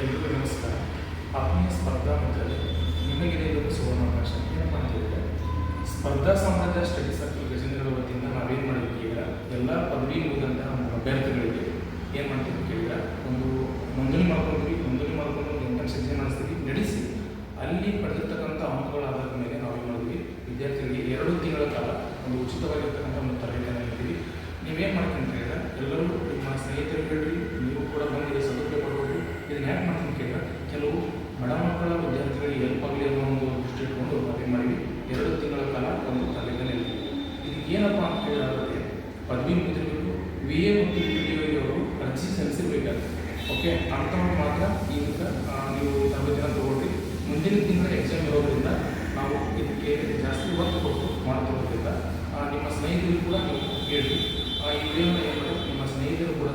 ಎಲ್ರಿಗೂ ನಮಸ್ಕಾರ. ಆತ್ಮೀಯ ಸ್ಪರ್ಧಾ ಮಿತ್ರರೇ ನಿಮಗೆ ಇದೊಂದು ಸುವರ್ಣಾವಕಾಶ ಏನಪ್ಪ ಅಂತ ಹೇಳಿದ್ರೆ ಸ್ಪರ್ಧಾ ಸಮಾಜ ಸ್ಟಡಿ ಸರ್ಕಲ್ ಗಜೇಂದ್ರ ವತಿಯಿಂದ ನಾವೇನು ಮಾಡಿದ್ವಿ ಈಗ ಎಲ್ಲ ಪದವಿ ಮುಗಿದಂತಹ ಅಭ್ಯರ್ಥಿಗಳಿಗೆ ಏನು ಮಾಡ್ತೀವಿ ಕೇಳಿದ್ರೆ? ಒಂದು ನೋಂದಣಿ ಮಾಡ್ಕೊಂಡ್ವಿ ನೋಂದಣಿ ಮಾಡ್ಕೊಂಡು ಒಂದು ಎಕ್ಸಾಮ್ ಮಾಡಿಸ್ತೀವಿ ನಡೆಸಿ ಅಲ್ಲಿ ಪಡೆದಿರ್ತಕ್ಕಂಥ ಅಂಕಗಳ ಆಧಾರದ ಮೇಲೆ ನಾವೇನು ಮಾಡಿದ್ವಿ? ವಿದ್ಯಾರ್ಥಿಗಳಿಗೆ ಎರಡು ತಿಂಗಳ ಕಾಲ ಒಂದು ಉಚಿತವಾಗಿರ್ತಕ್ಕಂಥ ಒಂದು ತರಬೇತಿಯನ್ನು ನೀಡ್ತೀವಿ. ನೀವೇನು ಮಾಡ್ತೀನಿ ಕೇಳಿದ್ರೆ? ಎಲ್ಲರೂ ನಿಮ್ಮ ಸ್ನೇಹಿತರಿಗೆ ಏನಪ್ಪ ಅಂತ ಕೇಳಿದ್ರೆ ಪದವಿ ಮುಗಿದಿರಬೇಕು ವಿ ಎ ಮತ್ತು ವಿ ಡಿ ಅವರು ಅರ್ಜಿ ಸಲ್ಲಿಸಿರ್ಬೇಕಾಗ್ತದೆ ಓಕೆ ಅಂಥವ್ರು ಮಾತ್ರ ಇದಕ್ಕೆ ಆ, ನೀವು ತರಬೇತಿನ ತಗೊಳ್ರಿ ಮುಂದಿನ ತಿಂಗಳ ಎಕ್ಸಾಮ್ ಇರೋದ್ರಿಂದ ನಾವು ಇದಕ್ಕೆ ಜಾಸ್ತಿ ಒತ್ತು ಕೊಟ್ಟು ಮಾಡ್ತಿರೋದ್ರಿಂದ ಆ, ನಿಮ್ಮ ಸ್ನೇಹಿತರಿಗೂ ಕೂಡ ನೀವು ಹೇಳಿ ಆ, ಈ ವಿಡಿಯೋನ ಏನು ಮಾಡಿ ನಿಮ್ಮ ಸ್ನೇಹಿತರು ಕೂಡ ಶೇರ್ ಮಾಡೋದ್ರ ಮೂಲಕ